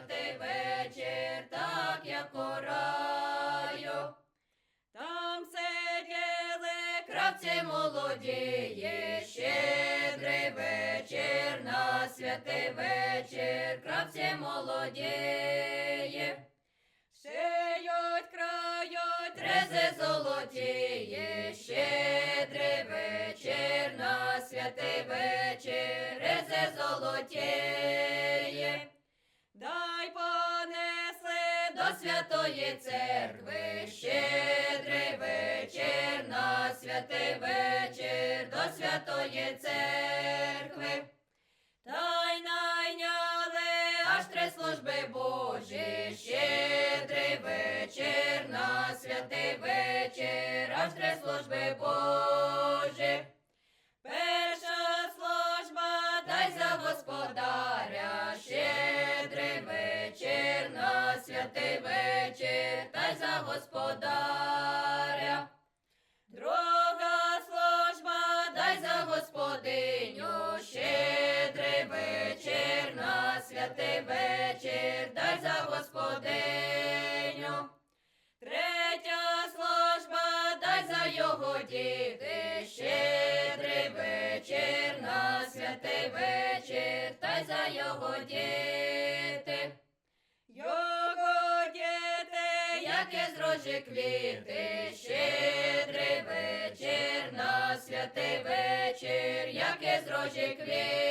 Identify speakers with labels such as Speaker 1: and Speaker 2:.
Speaker 1: святий вечір, так як у раю. Там сиділи кравці молодії, щедрий вечір, на святий вечір, кравці молодії. Шиють, крають, рези золотіє, щедрий вечір, на святий вечір, рези золотіє. До святої церкви, щедрий вечір, на святий вечір, до святої церкви. Та й найняли аж три служби Божі, щедрий вечір, на святий вечір, аж три служби святий вечір, дай за господаря. Друга служба, дай за господиню, щедрий вечір, на святий вечір, дай за господиню. Третя служба, дай за його діти, щедрий вечір, на святий вечір, дай за його діти. Як із рожі квіти, щедрий вечір, на святий вечір, як із рожі квіти.